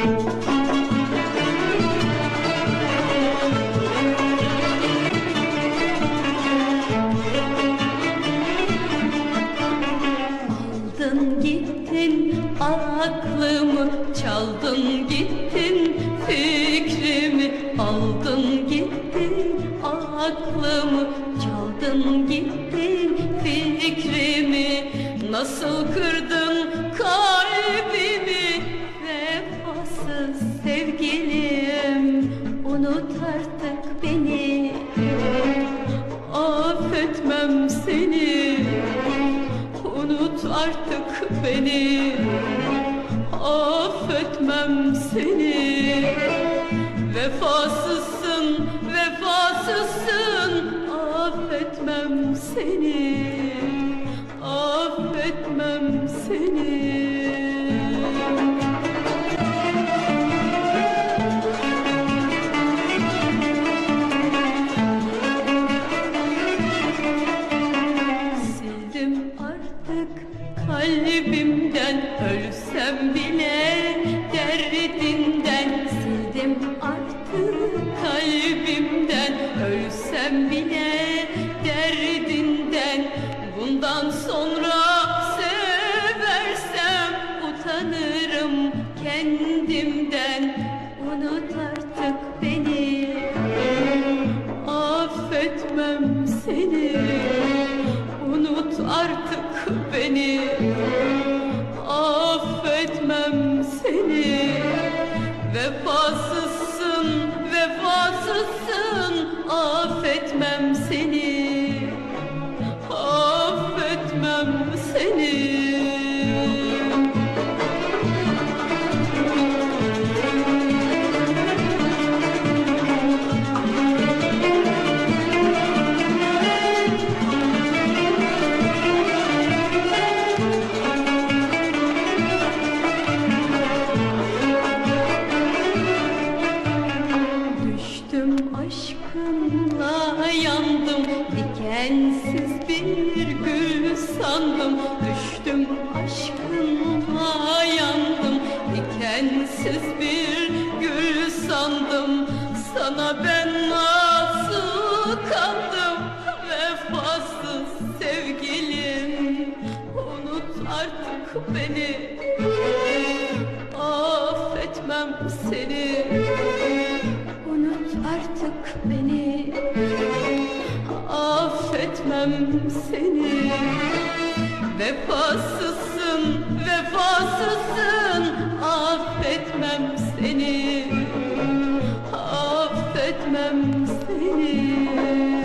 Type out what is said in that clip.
Aldın gittin aklımı Çaldın gittin fikrimi Aldın gittin aklımı Çaldın gittin fikrimi Nasıl kırdın kalbimi sevgilim Unut artık beni. Affetmem seni. Unut artık beni. Affetmem seni. Vefasızsın, vefasızsın. Affetmem seni. Affetmem seni Ölsem bile derdinden Bundan sonra seversem Utanırım kendimden. Unut artık beni Affetmem seni Affetmem seni aşkınla yandım Dikensiz bir gül sandım. Düştüm aşkınla yandım Dikensiz bir gül sandım. Sana ben nasıl kandım Vefasız sevgilim. Unut artık beni Affetmem seni artık beni. Affetmem seni. Vefasızsın, vefasızsın. Affetmem seni. Affetmem seni.